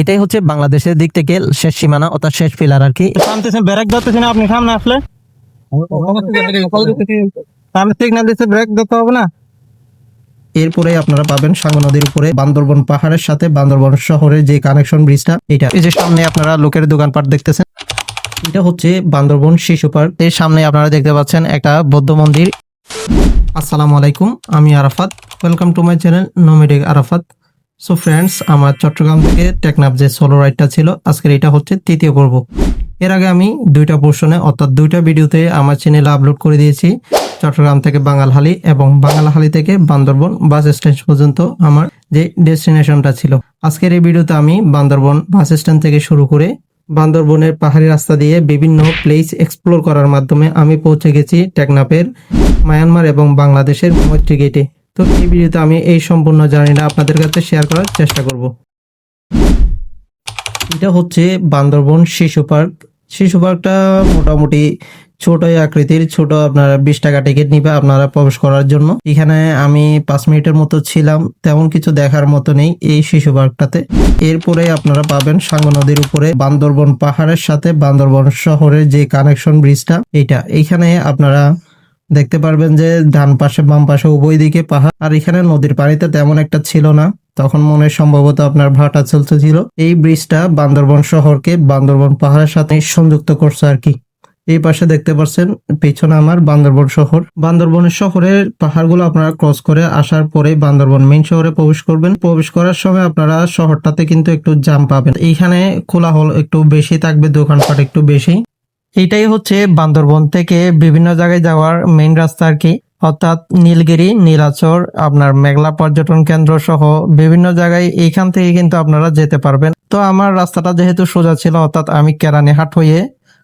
এটাই হচ্ছে বাংলাদেশের দিক থেকে শেষ সীমানা অর্থাৎ শেষ পিলার আর কি। ব্রেক ধরতেছেন আপনি সামনে আসলে। সামনে সিগন্যাল দিচ্ছে ব্রেক ধরতে হবে না। এরপরে আপনারা পাবেন সাঙ্গু নদীর উপরে বান্দরবন পাহাড়ের সাথে বান্দরবন শহরের যে কানেকশন ব্রিজটা এটা। এই যে সামনে আপনারা লোকের দোকানপাট দেখতেছেন এটা হচ্ছে বান্দরবন শিশু পার্কের সামনে আপনারা দেখতে পাচ্ছেন একটা বৌদ্ধ মন্দির। আসসালামু আলাইকুম আমি Arafat. Welcome to my channel nomadic Arafat so friends আমার চট্টগ্রাম থেকে টেকনাফ যে সোলো রাইডটা ছিল, আজকের এটা হচ্ছে তৃতীয় পর্ব। এর আগে আমি দুইটা পোর্শনে অর্থাৎ দুইটা ভিডিওতে আমার চ্যানেলে আপলোড করে দিয়েছি। চট্টগ্রাম থেকে বাঙালহালি এবং বাঙালহালি থেকে বান্দরবন বাস স্ট্যান্ড পর্যন্ত আমার যে ডেস্টিনেশনটা ছিল। আজকের এই ভিডিওতে আমি বান্দরবন বাস স্ট্যান্ড থেকে শুরু করে বান্দরবনের পাহাড়ি রাস্তা দিয়ে বিভিন্ন প্লেস এক্সপ্লোর করার মাধ্যমে আমি পৌঁছে গেছি টেকনাফের, মায়ানমার এবং বাংলাদেশের মৈত্রী গেটে তো এই ভিডিওতে আমি এই সম্পূর্ণ জার্নিটা আপনাদের কাছে শেয়ার করার চেষ্টা করব। এটা হচ্ছে বান্দরবন শিশু পার্ক। শিশু পার্কটা মোটামুটি ছোট আকৃতির, ছোট আপনারা বিশ টাকা টিকিট নিবে আপনারা প্রবেশ করার জন্য। এখানে আমি পাঁচ মিনিটের মতো ছিলাম, তেমন কিছু দেখার মতো নেই এই শিশু পার্কটাতে। এরপরে আপনারা পাবেন সাঙ্গু নদীর উপরে বান্দরবন পাহাড়ের সাথে বান্দরবন শহরের যে কানেকশন ব্রিজটা এইটা। এইখানে আপনারা দেখতে পারবেন যে ডান পাশে, বাম পাশে, উভয় দিকে পাহাড়। আর এখানে নদীর পানিতে তেমন একটা ছিল না। তখন মনে সম্ভবত আপনার ভাটা চলতেছিল। এই ব্রিজটা বান্দরবন শহরকে বান্দরবন পাহাড়ের সাথে সংযুক্ত করছে আর কি। এই পাশে দেখতে পাচ্ছেন, পেছনে আমার বান্দরবন শহর। বান্দরবনের শহরের পাহাড়গুলো আপনারা ক্রস করে আসার পরে বান্দরবন মেইন শহরে প্রবেশ করবেন। প্রবেশ করার সময় আপনারা শহরটাতে কিন্তু একটু জাম পাবেন। এইখানে কোলাহল একটু বেশি থাকবে, দোকানপাট একটু বেশি। এইটাই হচ্ছে বান্দরবন থেকে বিভিন্ন জায়গায় যাওয়ার মেইন রাস্তা আর কি। অর্থাৎ নীলগিরি, নীলাচর, আপনার মেঘলা পর্যটন কেন্দ্র সহ বিভিন্ন জায়গায় এখান থেকে কিন্তু আপনারা যেতে পারবেন। তো আমার রাস্তাটা যেহেতু সোজা ছিল, অর্থাৎ আমি কেরানীহাট হয়ে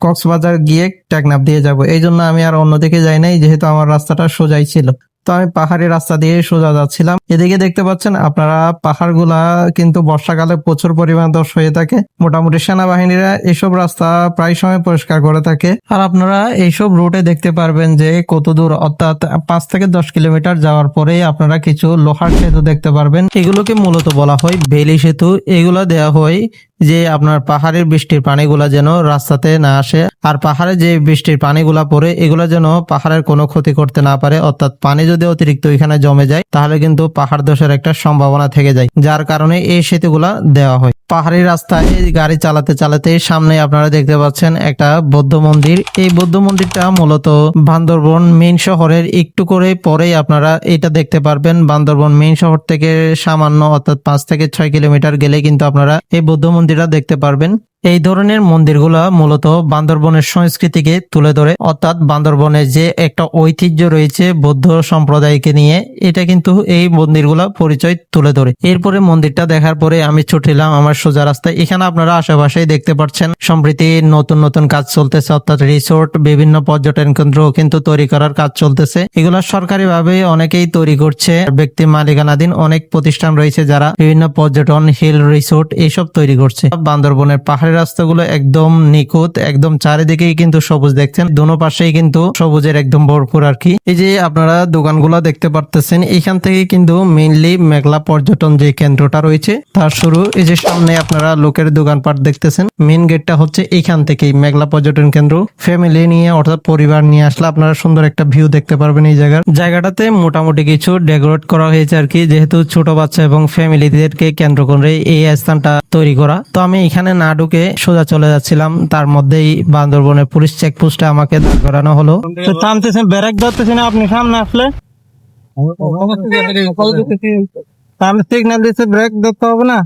কক্সবাজার গিয়ে টেকনাফ দিয়ে যাব। এই জন্য আমি আর অন্যদিকে যাই নাই, যেহেতু আমার রাস্তাটা সোজাই ছিল। তো আমি পাহাড়ি রাস্তা দিয়ে সোজা যাচ্ছিলাম। এদিকে দেখতে পাচ্ছেন, আপনারা পাহাড়গুলা কিন্তু বর্ষাকালে প্রচুর পরিমাণ দশ হয়ে থাকে। মোটামুটি সেনাবাহিনীরা এসব রাস্তা প্রায় সময় পরিষ্কার করে থাকে। আর আপনারা এইসব রুটে দেখতে পারবেন যে কত দূর, অর্থাৎ পাঁচ থেকে দশ কিলোমিটার যাওয়ার পরেই আপনারা কিছু লোহার সেতু দেখতে পারবেন। এগুলোকে মূলত বলা হয় বেলি সেতু। এগুলো দেওয়া হয় যে আপনার পাহাড়ের বৃষ্টির পানিগুলা যেন রাস্তাতে না আসে, আর পাহাড়ে যে বৃষ্টির পানিগুলা পড়ে, এগুলো যেন পাহাড়ের কোনো ক্ষতি করতে না পারে, অর্থাৎ পানি যদি অতিরিক্ত এখানে জমে যায়, তাহলে কিন্তু পাহাড় ধসের একটা সম্ভাবনা থেকে যায়, যার কারণে এই সেতুগুলা দেওয়া হয়। পাহাড়ি রাস্তায় গাড়ি চালাতে চালাতে সামনে আপনারা দেখতে পাচ্ছেন একটা বৌদ্ধ মন্দির। এই বৌদ্ধ মন্দিরটা মূলত বান্দরবন মেইন শহরের একটু করে পরেই আপনারা এটা দেখতে পারবেন। বান্দরবন মেইন শহর থেকে সামান্য, অর্থাৎ পাঁচ থেকে ছয় কিলোমিটার গেলে কিন্তু আপনারা এই বৌদ্ধ মন্দিরটা দেখতে পারবেন এই ধরনের মন্দিরগুলা মূলত বান্দরবনের সংস্কৃতিকে তুলে ধরে। অর্থাৎ বান্দরবনের যে একটা ঐতিহ্য রয়েছে বৌদ্ধ সম্প্রদায়কে নিয়ে, এটা কিন্তু এই মন্দিরগুলা পরিচয় তুলে ধরে। এরপরে মন্দিরটা দেখার পরে আমি ছুটিলাম আমার সোজা রাস্তায়। এখানে আপনারা আশেপাশেই দেখতে পাচ্ছেন, সম্প্রতি নতুন নতুন কাজ চলতেছে, অর্থাৎ রিসোর্ট বিভিন্ন পর্যটন কেন্দ্র কিন্তু তৈরি করার কাজ চলতেছে। এগুলা সরকারিভাবে অনেকেই তৈরি করছে। ব্যক্তি মালিকানাধীন অনেক প্রতিষ্ঠান রয়েছে যারা বিভিন্ন পর্যটন হিল রিসোর্ট এইসব তৈরি করছে। বান্দরবনের পাহাড়ি রাস্তাগুলো একদম নিখুঁত, একদম চারিদিকেই কিন্তু সবুজ দেখছেন। দোনো পাশেই কিন্তু সবুজের একদম ভরপুর আর কি। এই যে আপনারা দোকানগুলো দেখতে পারতেছেন এখান থেকে কিন্তু মেইনলি মেঘলা পর্যটন যে কেন্দ্রটা রয়েছে, তার শুরু। এই যে সামনে আপনারা লোকের দোকানপাট দেখতেছেন মেইন গেটটা হচ্ছে এখান থেকেই মেঘলা পর্যটন কেন্দ্র। ফ্যামিলি নিয়ে অর্থাৎ পরিবার নিয়ে আসলে আপনারা সুন্দর একটা ভিউ দেখতে পারবেন এই জায়গার। জায়গাটাতে মোটামুটি কিছু ডেকোরেট করা হয়েছে আর কি, যেহেতু ছোট বাচ্চা এবং ফ্যামিলিদেরকে কেন্দ্র করে এই স্থানটা তৈরি করা। তো আমি এখানে না ঢুকে সোজা চলে যাচ্ছিলাম। তার মধ্যেই বান্দরবনের পুলিশ চেকপোস্টে আমাকে দাঁড় করানো হলো। তো টানতেছেন ব্রেক ধরতেছেন আপনি? সামনে আসলে। সামনে সিগন্যাল দিচ্ছে ব্রেক ধরতে হবে না?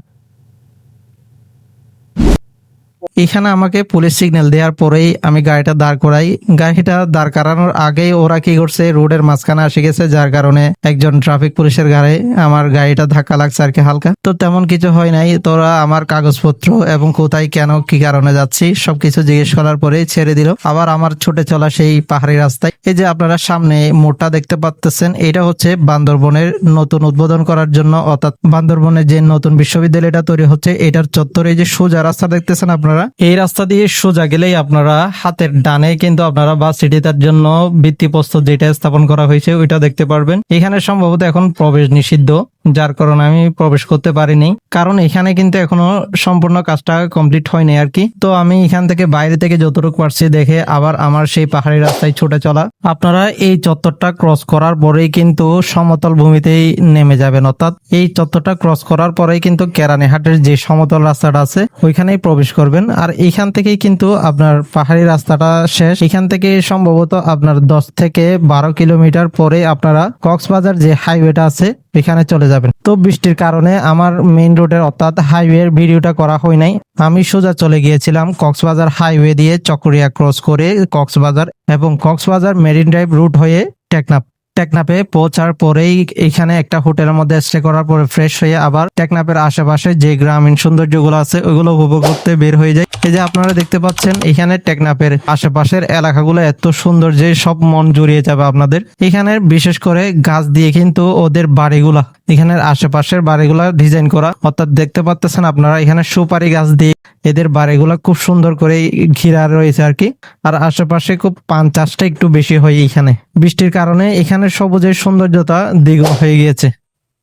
এখানে আমাকে পুলিশ সিগন্যাল দেওয়ার পরেই আমি গাড়িটা দাঁড় করাই। গাড়িটা দাঁড় করানোর আগেই ওরা কি করছে, রোডের মাঝখানে আসে গেছে, যার কারণে একজন ট্রাফিক পুলিশের গাড়ি আমার গাড়িটা ধাক্কা লাগছে আর কি হালকা। তো তেমন কিছু হয় নাই, তোরা আমার কাগজপত্র এবং কোথায় কেন, কি কারণে যাচ্ছি, সবকিছু জিজ্ঞেস করার পরেই ছেড়ে দিল। আবার আমার ছুটে চলা সেই পাহাড়ি রাস্তায়। এই যে আপনারা সামনে মোড়টা দেখতে পাচ্তেছেন, এটা হচ্ছে বান্দরবনের নতুন উদ্বোধন করার জন্য, অর্থাৎ বান্দরবনের যে নতুন বিশ্ববিদ্যালয়টা তৈরি হচ্ছে, এটার চত্বরে যে সোজা রাস্তা দেখতেছেন আপনারা এই রাস্তা দিয়ে সোজা গেলেই আপনারা হাতের ডানে কিন্তু আপনারা বাস সিটিটার জন্য ভিত্তিপ্রস্তর যেটা স্থাপন করা হয়েছে, ওইটা দেখতে পারবেন। এখানে সম্ভবত এখন প্রবেশ নিষিদ্ধ। যার কারণে আমি প্রবেশ করতে পারিনি। কারণ এখানে কিন্তু এখনও সম্পূর্ণ কাজটা কমপ্লিট হয়নি আর কি। তো আমি এখান থেকে বাইরে থেকে যতটুকু পারছি দেখে আবার আমার সেই পাহাড়ি রাস্তায় ছুটে চলা। আপনারা এই চত্বরটা ক্রস করার পরেই কিন্তু সমতল ভূমিতেই নেমে যাবেন, অর্থাৎ এই চত্বরটা ক্রস করার পরেই কিন্তু কেরানীহাটের যে সমতল রাস্তাটা আছে, ওইখানেই প্রবেশ করবেন। আর এখান থেকেই কিন্তু আপনার পাহাড়ি রাস্তাটা শেষ। এখান থেকে সম্ভবত আপনার দশ থেকে বারো কিলোমিটার পরে আপনারা কক্সবাজার যে হাইওয়েটা আছে, এখানে চলে যাবেন। তো বৃষ্টির কারণে আমার মেইন রোডের অর্থাৎ হাইওয়ের ভিডিওটা করা হয় নাই। আমি সোজা চলে গিয়েছিলাম কক্সবাজার হাইওয়ে দিয়ে চকরিয়া ক্রস করে কক্সবাজার এবং কক্সবাজার মেরিন ড্রাইভ রুট হয়ে টেকনাফ। টেকনাপে পৌঁছার পরেই এখানে একটা হোটেলের মধ্যে স্টে করার পরে ফ্রেশ হয়ে আবার টেকনাপের আশেপাশে যে গ্রামীণ সৌন্দর্যগুলো আছে, ওইগুলো উপভোগ করতে বের হয়ে যায়। এই যে আপনারা দেখতে পাচ্ছেন, এখানে টেকনাপের আশেপাশের এলাকাগুলো এত সুন্দর যে সব মন জুড়িয়ে যাবে আপনাদের। এখানে বিশেষ করে গাছ দিয়ে কিন্তু ওদের বাড়িগুলা, এখানের আশেপাশের বাড়িগুলা ডিজাইন করা। অর্থাৎ দেখতে পাচ্ছেন আপনারা, এখানে সুপারি গাছ দিয়ে এদের বাড়িগুলা খুব সুন্দর করে ঘিরা রয়েছে আর কি। আর আশেপাশে খুব পান চাষটা একটু বেশি হয় এখানে। বৃষ্টির কারণে এখানে সবুজের সৌন্দর্যতা দ্বিগুণ হয়ে গিয়েছে।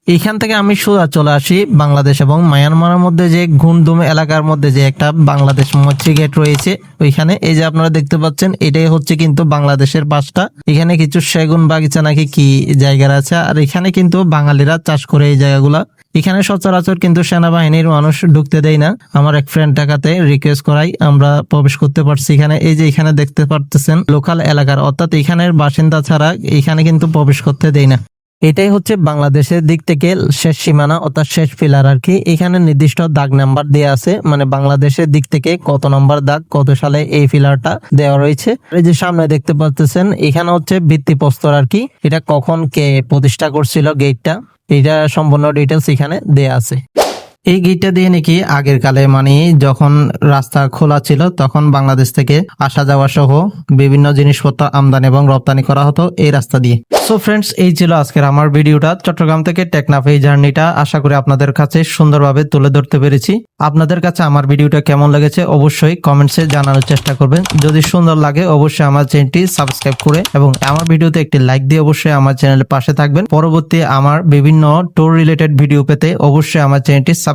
এখান থেকে আমি সোজা চলে আসি বাংলাদেশ এবং মায়ানমারের মধ্যে যে ঘুমধুম এলাকার মধ্যে যে একটা বাংলাদেশ মৈত্রী গেট রয়েছে, ওইখানে এই যে আপনারা দেখতে পাচ্ছেন, এটাই হচ্ছে কিন্তু বাংলাদেশের পাশটা এখানে কিছু সেগুন বাগিচা নাকি কি জায়গা আছে, আর এখানে কিন্তু বাঙালিরা চাষ করে এই জায়গাগুলা। এখানে সচরাচর কিন্তু সেনাবাহিনীর মানুষ ঢুকতে দেয় না। আমার এক ফ্রেন্ড টাকাতে রিকোয়েস্ট করাই, আমরা প্রবেশ করতে পারছি এখানে। এই যে এখানে দেখতে পারতেছেন লোকাল এলাকার, অর্থাৎ এখানের বাসিন্দা ছাড়া এখানে কিন্তু প্রবেশ করতে দেয় না। এটাই হচ্ছে বাংলাদেশের দিক থেকে শেষ সীমানা, অর্থাৎ শেষ পিলার আর কি। এখানে নির্দিষ্ট দাগ নাম্বার দেওয়া আছে মানে বাংলাদেশের দিক থেকে কত নম্বর দাগ, কত সালে এই পিলারটা দেওয়া রয়েছে। এই যে সামনে দেখতে পাচ্ছেন এখানে হচ্ছে ভিত্তিপ্রস্তর আর কি। এটা কখন কে প্রতিষ্ঠা করছিল গেটটা এটা সম্পূর্ণ ডিটেলস এখানে দেয়া আছে। এই গেটটা দিয়ে নাকি আগের কালে মানে যখন রাস্তা খোলা ছিল, তখন বাংলাদেশ থেকে আসা যাওয়া সহ বিভিন্ন জিনিসপত্র আমদানি এবং রপ্তানি করা হতো এই রাস্তা দিয়ে। সো ফ্রেন্ডস এই ছিল আজকের আমার ভিডিওটা। চট্টগ্রাম থেকে টেকনাফ এই জার্নিটা আশা করি আপনাদের কাছে সুন্দরভাবে তুলে ধরতে পেরেছি। আপনাদের কাছে আমার ভিডিওটা কেমন লেগেছে অবশ্যই কমেন্টসে জানানোর চেষ্টা করবেন। যদি সুন্দর লাগে, অবশ্যই আমার চ্যানেলটি সাবস্ক্রাইব করে এবং আমার ভিডিওতে একটি লাইক দিয়ে অবশ্যই আমার চ্যানেলের পাশে থাকবেন। পরবর্তী আমার বিভিন্ন ট্যুর রিলেটেড ভিডিও পেতে অবশ্যই আমার চ্যানেলটি